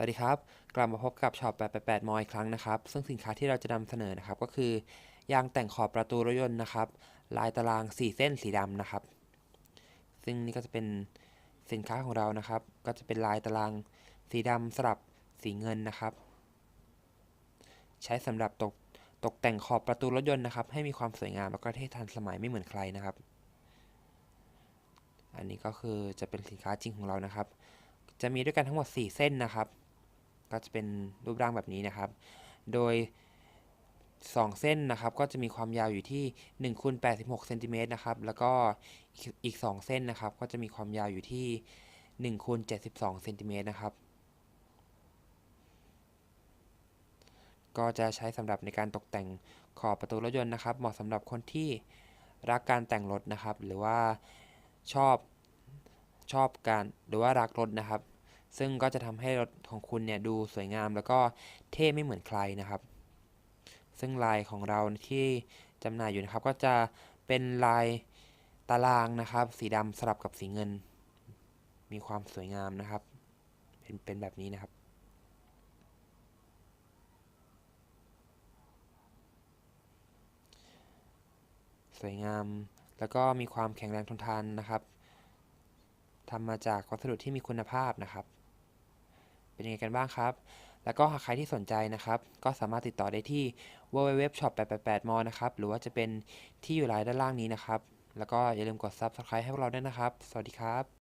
สวัสดีครับ กลับมาพบกับช็อป888มออีกครั้งนะครับ ซึ่งสินค้าที่เราจะนำเสนอนะครับ ก็คือยางแต่งขอบประตูรถยนต์นะครับ ลายตาราง 4 เส้นสีดำนะครับ ซึ่งนี่ก็จะเป็นสินค้าของเรานะครับ ก็จะเป็นลายตารางสีดำสลับสีเงินนะครับ ใช้สำหรับตกตกแต่งขอบประตูรถยนต์นะครับ ให้มีความสวยงามแล้วก็เท่ทันสมัยไม่เหมือนใครนะครับ อันนี้ก็คือจะเป็นสินค้าจริงของเรานะครับจะมีด้วยกันทั้งหมด 4 เส้นนะครับ ก็จะเป็นรูปร่างแบบนี้นะครับ โดย 2 เส้นนะครับ ก็จะมีความยาวอยู่ที่1คูณ86เซนติเมตรนะครับ แล้วก็อีกอีก 2 เส้นนะครับ ก็จะมีความยาวอยู่ที่1คูณ72เซนติเมตรนะครับ ก็จะใช้สำหรับในการตกแต่งขอบประตูรถยนต์นะครับ เหมาะสำหรับคนที่รักการแต่งรถนะครับ หรือว่าชอบชอบการหรือว่ารักรถนะครับ ซึ่งก็จะทำให้รถของคุณเนี่ยดูสวยงามแล้วก็เท่ไม่เหมือนใครนะครับ ซึ่งลายของเราที่จำหน่ายอยู่นะครับ ก็จะเป็นลายตารางนะครับ สีดำสลับกับสีเงิน มีความสวยงามนะครับ เป็นเป็นแบบนี้นะครับสวยงาม แล้วก็มีความแข็งแรงทนทานนะครับ ทำมาจากวัสดุที่มีคุณภาพนะครับ เป็นยังไงกันบ้างครับ แล้วก็หากใครที่สนใจนะครับ ก็สามารถติดต่อได้ที่ www.shop888 m นะครับ หรือว่าจะเป็นที่อยู่ไลน์ด้านล่างนี้นะครับ แล้วก็อย่าลืมกด subscribe ให้พวกเราด้วยนะครับ สวัสดีครับ